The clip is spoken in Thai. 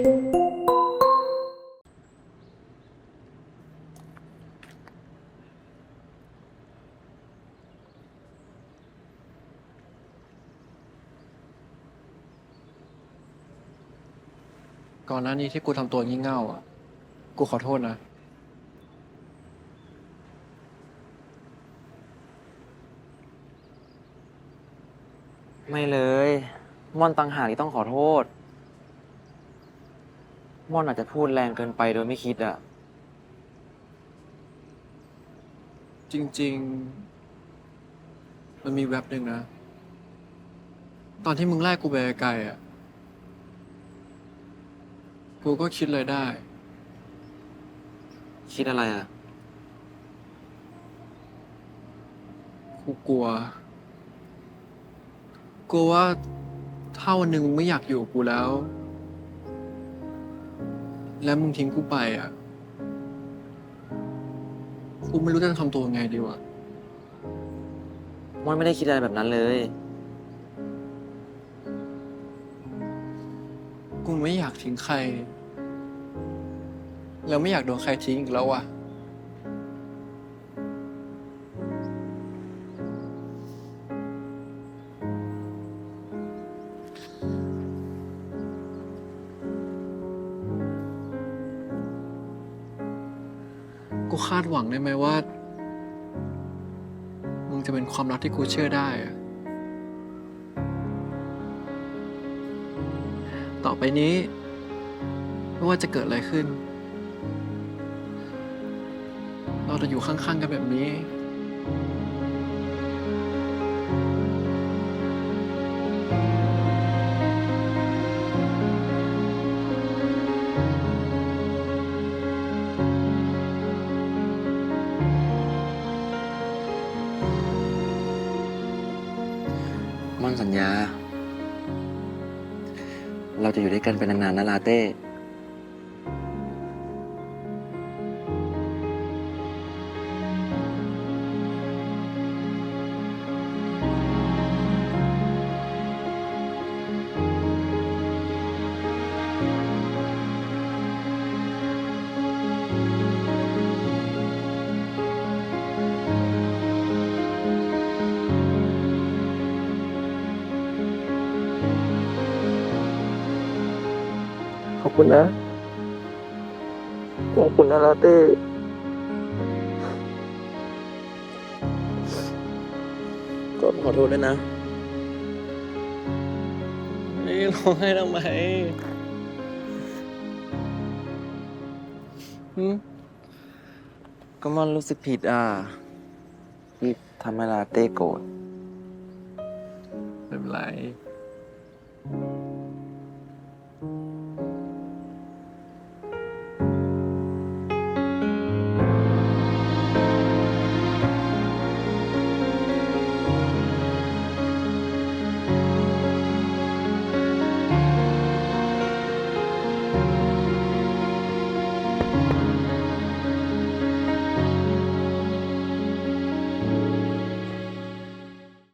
ก่อนหน้านี้ที่กูทำตัวงี่เง่าอะ กูขอโทษนะ ไม่เลย ม่อนตังหากที่ต้องขอโทษ ม่อนอาจจะพูดแรงเกินไปโดยไม่คิดอะจริง ๆ มันมีแว็บหนึ่งนะ ตอนที่มึงไล่กูไปไกลๆอะ กูก็คิดเลยได้ คิดอะไรอะกูกลัว กลัวว่าถ้าวันหนึ่งมึงไม่อยากอยู่กับกูแล้ว แล้วมึงทิ้งกูไปอะ กูไม่รู้จะทำตัวยังไงดีวะม่อนไม่ได้คิดอะไรแบบนั้นเลย กูไม่อยากทิ้งใคร แล้วไม่อยากโดนใครทิ้งอีกแล้วอะ กูคาดหวังได้ไหมว่า มึงจะเป็นความรักที่กูเชื่อได้อะต่อไปนี้ ไม่ว่าจะเกิดอะไรขึ้น เราจะอยู่ข้างๆกันแบบนี้ มั่นสัญญา เราจะอยู่ด้วยกันเป็นนานๆนะลาเต้ ขอบคุณนะ ขอบคุณนะลาเต้ก็ขอโทษด้วยนะนี่ร้องไห้ทำไมหืมก็ม่อนรู้สึกผิดอะที่ทำให้ลาเต้โกรธไม่เป็นไร